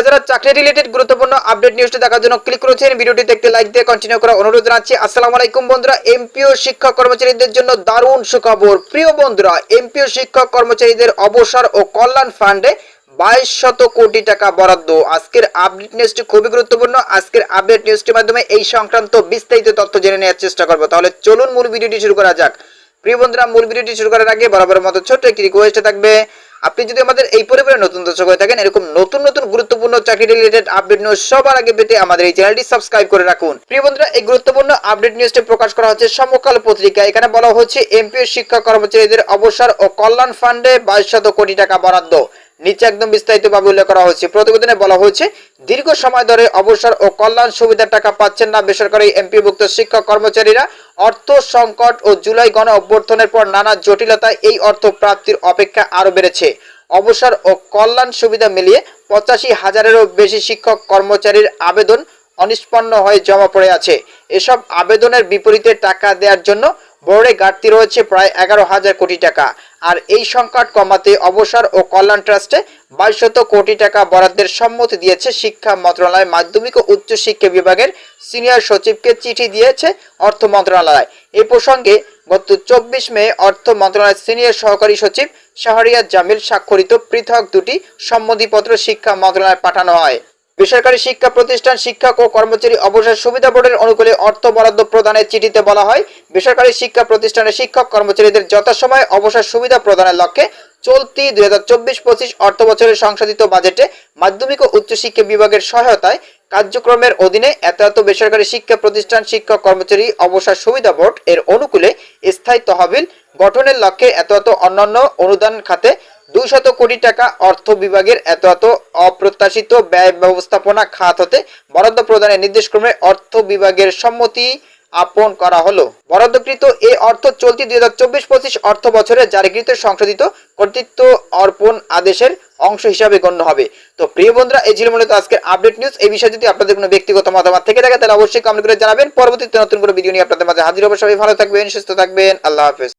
যারা যারা চাকরি রিলেটেড গুরুত্বপূর্ণ আপডেট নিউজটি দেখার জন্য ক্লিক করেছেন। ভিডিওটি দেখতে লাইক দিয়ে কন্টিনিউ করা অনুরোধ জানাচ্ছি। আসসালামু আলাইকুম বন্ধুরা এমপিও শিক্ষক কর্মচারীদের জন্য দারুণ সুখবর। প্রিয় বন্ধুরা এমপিও শিক্ষক কর্মচারীদের অবসর ও কল্যাণ ফান্ডে বাইশ শত কোটি টাকা বরাদ্দ। আজকের আপডেট নিউজটি খুবই গুরুত্বপূর্ণ। আজকের আপডেট নিউজটির মাধ্যমে এই সংক্রান্ত বিস্তারিত তথ্য জেনে নেওয়ার চেষ্টা করব। তাহলে চলুন মূল ভিডিওটি শুরু করা যাক। প্রিয় বন্ধুরা, মূল ভিডিওটি শুরু করার আগে বরাবরের মতো ছোট্ট একটি রিকোয়েস্ট থাকবে। আপনি যদি আমাদের এই পরিবারে নতুন দর্শক হয়ে থাকেন, এরকম নতুন নতুন গুরুত্বপূর্ণ চাকরি রিলেটেড আপডেট নিউজ সবার আগে পেতে আমাদের এই চ্যানেলটি সাবস্ক্রাইব করে রাখুন। প্রিয় বন্ধুরা, এই গুরুত্বপূর্ণ আপডেট নিউজটি প্রকাশ করা হচ্ছে সমকাল পত্রিকা এখানে বলা হচ্ছে এমপিও শিক্ষা কর্মচারীদের অবসর ও কল্যাণ ফান্ডে বাইশ শত কোটি টাকা বরাদ্দ। নিচে একদম বিস্তারিতভাবে উল্লেখ করা হয়েছে। প্রতিবেদনে বলা হয়েছে, দীর্ঘ সময় ধরে অবসর ও কল্যাণ সুবিধার টাকা পাচ্ছেন না বেসরকারি এমপিভুক্ত শিক্ষক কর্মচারীরা। অর্থ সংকট ও জুলাই গণ অভ্যর্থনের পর নানা জটিলতায় এই অর্থ প্রাপ্তির অপেক্ষা আরও বেড়েছে। অবসর ও কল্যাণ সুবিধা মিলিয়ে পঁচাশি হাজারেরও বেশি শিক্ষক কর্মচারীর আবেদন অনিষ্পন্ন হয়ে জমা পড়ে আছে। এসব আবেদনের বিপরীতে টাকা দেওয়ার জন্য বোর্ডে ঘাটতি রয়েছে প্রায় এগারো হাজার কোটি টাকা। আর এই সংকট কমাতে অবসর ও কল্যাণ ট্রাস্টে বাইশশত কোটি টাকা বরাদ্দের সম্মতি দিয়েছে শিক্ষা মন্ত্রণালয়। মাধ্যমিক ও উচ্চ শিক্ষা বিভাগের সিনিয়র সচিবকে চিঠি দিয়েছে অর্থ মন্ত্রণালয়। এই প্রসঙ্গে গত চব্বিশ মে অর্থ মন্ত্রণালয়ের সিনিয়র সহকারী সচিব শাহরিয়ার জামিল স্বাক্ষরিত পৃথক দুটি সম্মতিপত্র শিক্ষা মন্ত্রণালয়ে পাঠানো হয়। বেসরকারি শিক্ষা প্রতিষ্ঠান, শিক্ষক ও কর্মচারী অবসর সুবিধা বোর্ডের অনুকূলে অর্থ বরাদ্দ প্রদানের চিঠিতে বলা হয়, বেসরকারি শিক্ষা প্রতিষ্ঠানের শিক্ষক কর্মচারীদের যথাসময়ে অবসর সুবিধা প্রদানের লক্ষ্যে চলতি দুই হাজার চব্বিশ পঁচিশ অর্থ বছরের সংশোধিত বাজেটে মাধ্যমিক ও উচ্চশিক্ষা বিভাগের সহায়তায় কার্যক্রমের অধীনে এত এত বেসরকারি শিক্ষা প্রতিষ্ঠান, শিক্ষক কর্মচারী অবসর সুবিধা বোর্ড এর অনুকূলে স্থায়ী তহবিল গঠনের লক্ষ্যে এত এত অন্যান্য অনুদান খাতে দুইশত কোটি টাকা অর্থ বিভাগের এত এত অপ্রত্যাশিত ব্যয় ব্যবস্থাপনা খাত হতে বরাদ্দ প্রদানের নির্দেশক্রমে অর্থ বিভাগের সম্মতি আপন করা হলো। বরাদ্দকৃত এ অর্থ চলতি দুই হাজার চব্বিশ পঁচিশ অর্থ বছরে জারিকৃত সংশোধিত কর্তৃত্ব অর্পণ আদেশের অংশ হিসাবে গণ্য হবে। তো প্রিয় বন্ধুরা, এই ছিল মূলত আজকের আপডেট নিউজ। এই বিষয়ে যদি আপনাদের কোনো ব্যক্তিগত মতামত থেকে থাকে, তাহলে অবশ্যই কমেন্ট করে জানাবেন। পরবর্তীতে নতুন কোনো ভিডিও নিয়ে আপনাদের মাঝে হাজির হবে। সবাই ভালো থাকবেন, সুস্থ থাকবেন। আল্লাহ হাফেজ।